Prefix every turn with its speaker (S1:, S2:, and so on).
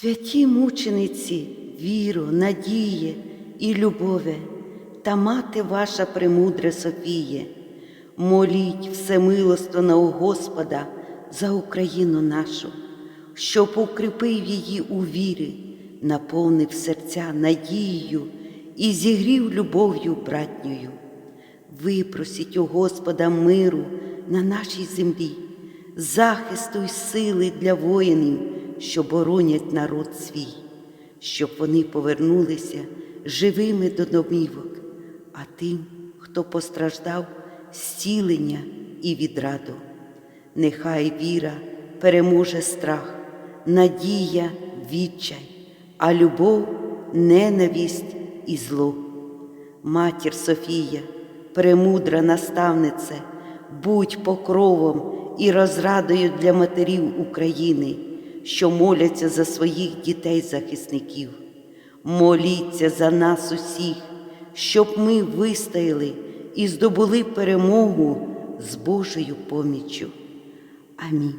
S1: Святі мучениці, віро, надіє і любове, та мати ваша премудре Софіє, моліть всемилостно у Господа за Україну нашу, щоб укріпив її у вірі, наповнив серця надією і зігрів любов'ю братньою. Випросіть у Господа миру на нашій землі, захисту й сили для воїнів, що боронять народ свій, щоб вони повернулися живими до домівок, а тим, хто постраждав, зцілення і відраду. Нехай віра переможе страх, надія, відчай, а любов, ненависть і зло. Матір Софія, премудра наставнице, будь покровом і розрадою для матерів України, що моляться за своїх дітей-захисників. Моліться за нас усіх, щоб ми вистояли і здобули перемогу з Божою поміччю. Амінь.